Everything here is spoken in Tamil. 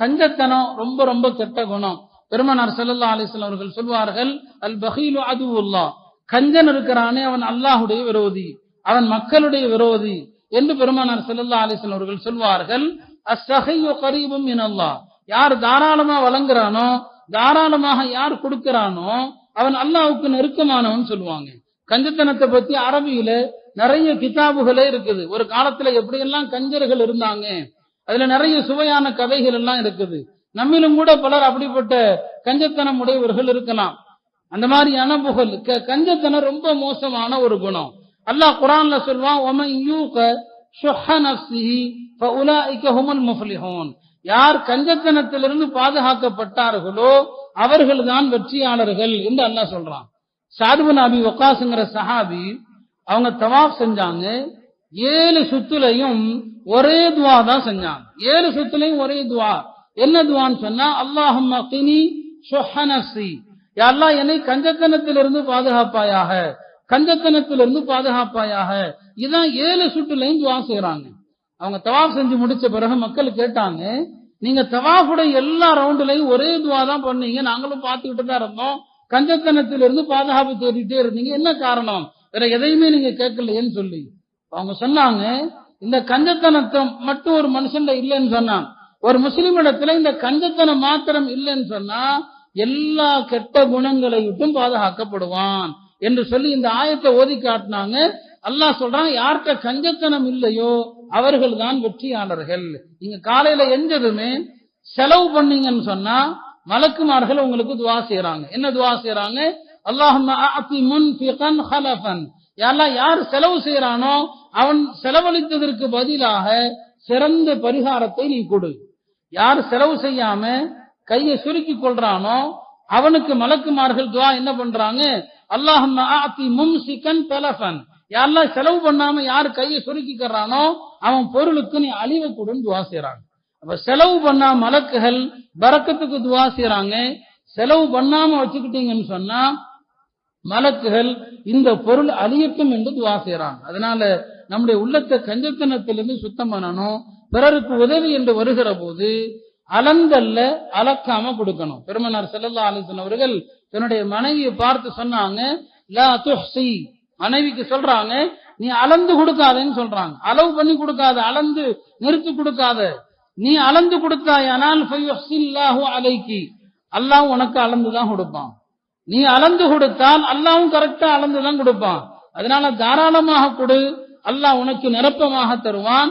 கஞ்சத்தனம் ரொம்ப ரொம்ப கெட்ட குணம். பெருமனார் செல்லல்லா அலிஸ்லாம் அவர்கள் சொல்வார்கள் அல் பஹீலு அதுவுல்லா. கஞ்சன் இருக்கிறானே அவன் அல்லாஹுடைய விரோதி. அவன் மக்களுடைய விரோதி என்று பெருமானார் செல்லல்லா அலிஸ்லாம் அவர்கள் சொல்வார்கள் அஸ்ஸஹையு கரீபும் இனல்லா யார் தாராளமா வழங்குறானோ தாராளமாக யார் கொடுக்கிறானோ அவன் அல்லாவுக்கு நெருக்கமானவன் சொல்லுவாங்க. கஞ்சத்தனத்தை பத்தி அரபியில நிறைய கிதாபுகளே இருக்குது. ஒரு காலத்துல எப்படியெல்லாம் கஞ்சர்கள் இருந்தாங்க அதுல நிறைய சுவையான கதைகள் எல்லாம் இருக்குது. நம்மிலும் கூட பலர் அப்படிப்பட்ட கஞ்சத்தனம் உடையவர்கள் இருக்கலாம். அந்த மாதிரியான புகழ் கஞ்சத்தனம் ரொம்ப மோசமான ஒரு குணம். அல்லாஹ் குரான்ல சொல்வான் யார் கஞ்சத்தனத்திலிருந்து பாதுகாக்கப்பட்டார்களோ அவர்கள்தான் வெற்றியாளர்கள் என்று அல்லாஹ் சொல்றான். சாதுபன் அபி ஒக்காசுங்கிற சஹாபி அவங்க தவாப் செஞ்சாங்க. ஏழு சுத்துலையும் ஒரே துவா தான் செஞ்சாங்க. ஏழு சுத்துலையும் ஒரே துவா. என்ன துவான்னு சொன்னா அல்லாஹம் அகினி ஷுஹனசி அல்லாஹ் என்னை கஞ்சத்தனத்திலிருந்து பாதுகாப்பாயாக கஞ்சத்தனத்திலிருந்து பாதுகாப்பாயாக. இதான் ஏழு சுட்டுலையும் துவா செய்யறாங்க அவங்க தவாஃப் செஞ்சு முடிச்ச பிறகு மக்கள் கேட்டாங்க நீங்க தவாஃபுடைய எல்லா ரவுண்டுலையும் ஒரே துவா தான் பண்ணீங்க. நாங்களும் பார்த்துக்கிட்டு தான் இருந்தோம். கஞ்சத்தனத்திலிருந்து பாதுகாப்பு தேடிட்டே இருந்தீங்க. என்ன காரணம்? வேற எதையுமே நீங்க கேட்கலையேன்னு சொல்லி. அவங்க சொன்னாங்க இந்த கஞ்சத்தனத்தை மட்டும் ஒரு மனுஷன் இல்லைன்னு சொன்னான் ஒரு முஸ்லிம் இடத்துல இந்த கஞ்சத்தனம் மாத்திரம் இல்லைன்னு சொன்னா எல்லா கெட்ட குணங்களை விட்டும் பாதுகாக்கப்படுவான் என்று சொல்லி இந்த ஆயத்தை ஓதி காட்டினாங்க. அல்லாஹ் சொல்றான் யார்கிட்ட கஞ்சத்தனம் இல்லையோ அவர்கள் தான் வெற்றியாளர்கள். நீங்க காலையில எஞ்சதுமே செலவு பண்ணீங்கன்னு சொன்னா மலக்குமார்கள் உங்களுக்கு துவா செய்யறாங்க என்ன துவா செய்யறாங்க அல்லாஹ் யாரெல்லாம் யார் செலவு செய்யறானோ அவன் செலவழித்ததற்கு பதிலாக சிறந்த பரிகாரத்தை நீ கொடு. யார் செலவு செய்யாம கையை சுருக்கி கொள்றானோ அவனுக்கு மலக்குமார்கள் துவா என்ன பண்றாங்க? அல்லாஹன் யாரெல்லாம் செலவு பண்ணாம யார் கையை சுருக்கிக்கிறானோ அவன் பொருளுக்கு நீ அழிவை கொடுன்னு துவா செய்யறாங்க அப்ப செலவு பண்ணா மலக்குகள் பறக்கத்துக்கு துவா செய்யறாங்க செலவு பண்ணாம வச்சுக்கிட்டீங்கன்னு சொன்னா மலக்குகள் இந்த பொருள் அழியட்டும் என்று துவா செய்யறாங்க அதனால நம்முடைய உள்ளத்தை கஞ்சத்தனத்திலிருந்து சுத்தம் பண்ணணும். பிறருக்கு உதவி என்று வருகிற போது அலந்தல்ல அலக்காம கொடுக்கணும். பெருமனார் செல்லல்லா அலிசன் அவர்கள் தன்னுடைய மனைவியை பார்த்து சொன்னாங்க மனைவிக்கு சொல்றாங்க நீ அளந்து கொடுக்காதேன்னு சொல்றாங்க. அளவு பண்ணி கொடுக்காத அளந்து நிறுத்தி கொடுக்காத. நீ அளந்து கொடுத்தாயானால் ஃபயுஹ்சில்லாஹு அலைக்கு. அல்லாஹ் உனக்கு அளந்துதான் கொடுப்பான். நீ அளந்து கொடுத்தால் அல்லாவும் கரெக்டா அளந்துதான் கொடுப்பான். அதனால தாராளமாக கொடு. அல்லாஹ் உனக்கு நிரப்பமாக தருவான்.